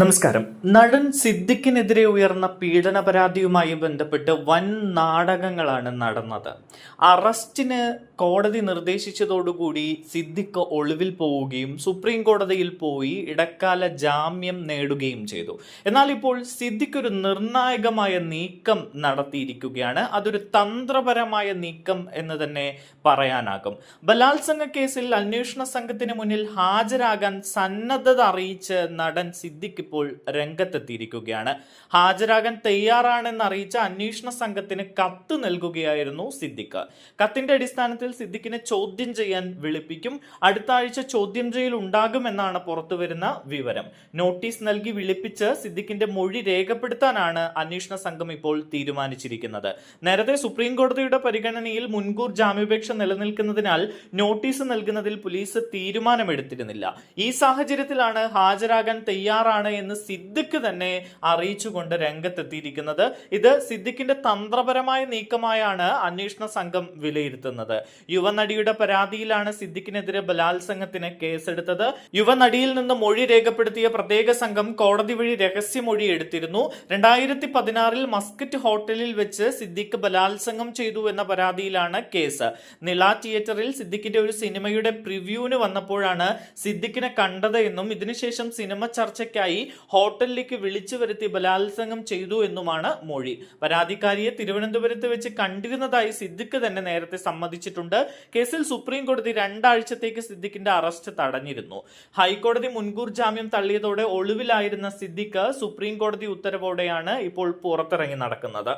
നമസ്കാരം. നടൻ സിദ്ദിഖിനെതിരെ ഉയർന്ന പീഡന പരാതിയുമായി ബന്ധപ്പെട്ട് വൻ നാടകങ്ങളാണ് നടന്നത്. അറസ്റ്റിന് കോടതി നിർദ്ദേശിച്ചതോടുകൂടി സിദ്ദിഖ് ഒളിവിൽ പോവുകയും സുപ്രീം കോടതിയിൽ പോയി ഇടക്കാല ജാമ്യം നേടുകയും ചെയ്തു. എന്നാൽ ഇപ്പോൾ സിദ്ദിഖ് ഒരു നിർണായകമായ നീക്കം നടത്തിയിരിക്കുകയാണ്. അതൊരു തന്ത്രപരമായ നീക്കം എന്ന് തന്നെ പറയാനാകും. ബലാത്സംഗ കേസിൽ അന്വേഷണ സംഘത്തിന് മുന്നിൽ ഹാജരാകാൻ സന്നദ്ധത അറിയിച്ച് നടൻ സിദ്ദിഖ് ഇപ്പോൾ രംഗത്തെത്തിയിരിക്കുകയാണ്. ഹാജരാകാൻ തയ്യാറാണെന്ന് അറിയിച്ച അന്വേഷണ സംഘത്തിന് കത്ത് നൽകുകയായിരുന്നു സിദ്ദിഖ്. കത്തിന്റെ അടിസ്ഥാനത്തിൽ സിദ്ദിഖിനെ ചോദ്യം ചെയ്യാൻ വിളിപ്പിക്കും. അടുത്ത ആഴ്ച ചോദ്യം ചെയ്യൽ ഉണ്ടാകുമെന്നാണ് പുറത്തുവരുന്ന വിവരം. നോട്ടീസ് നൽകി വിളിപ്പിച്ച് സിദ്ദിഖിന്റെ മൊഴി രേഖപ്പെടുത്താനാണ് അന്വേഷണ സംഘം ഇപ്പോൾ തീരുമാനിച്ചിരിക്കുന്നത്. നേരത്തെ സുപ്രീം കോടതിയുടെ പരിഗണനയിൽ മുൻകൂർ ജാമ്യപേക്ഷ നിലനിൽക്കുന്നതിനാൽ നോട്ടീസ് നൽകുന്നതിൽ പോലീസ് തീരുമാനമെടുത്തിരുന്നില്ല. ഈ സാഹചര്യത്തിലാണ് ഹാജരാകാൻ തയ്യാറാണ് എന്ന് സിദ്ദിഖ് തന്നെ അറിയിച്ചുകൊണ്ട് രംഗത്തെത്തിയിരിക്കുന്നത്. ഇത് സിദ്ദിഖിന്റെ തന്ത്രപരമായ നീക്കമായാണ് അന്വേഷണ സംഘം വിലയിരുത്തുന്നത്. യുവനടിയുടെ പരാതിയിലാണ് സിദ്ദിഖിനെതിരെ ബലാത്സംഗത്തിന് കേസെടുത്തത്. യുവനടിയിൽ നിന്ന് മൊഴി രേഖപ്പെടുത്തിയ പ്രത്യേക സംഘം കോടതി വഴി രഹസ്യമൊഴി എടുത്തിരുന്നു. രണ്ടായിരത്തി പതിനാറിൽ മസ്കറ്റ് ഹോട്ടലിൽ വെച്ച് സിദ്ദിഖ് ബലാത്സംഗം ചെയ്തു എന്ന പരാതിയിലാണ് കേസ്. നില തിയേറ്ററിൽ സിദ്ദിഖിന്റെ ഒരു സിനിമയുടെ പ്രിവ്യൂവിന് വന്നപ്പോഴാണ് സിദ്ദിഖിനെ കണ്ടത് എന്നും ഇതിനുശേഷം സിനിമ ചർച്ചയ്ക്കായി ഹോട്ടലിലേക്ക് വിളിച്ചു വരുത്തി ബലാത്സംഗം ചെയ്തു എന്നുമാണ് മൊഴി. പരാതിക്കാരിയെ തിരുവനന്തപുരത്ത് വെച്ച് കണ്ടിരുന്നതായി സിദ്ദിഖ് തന്നെ നേരത്തെ സമ്മതിച്ചിട്ടുണ്ട്. കേസിൽ സുപ്രീം കോടതി രണ്ടാഴ്ചത്തേക്ക് സിദ്ദിഖിന്റെ അറസ്റ്റ് തടഞ്ഞിരുന്നു. ഹൈക്കോടതി മുൻകൂർ ജാമ്യം തള്ളിയതോടെ ഒളിവിലായിരുന്ന സിദ്ദിഖ് സുപ്രീം കോടതി ഉത്തരവോടെയാണ് ഇപ്പോൾ പുറത്തിറങ്ങി നടക്കുന്നത്.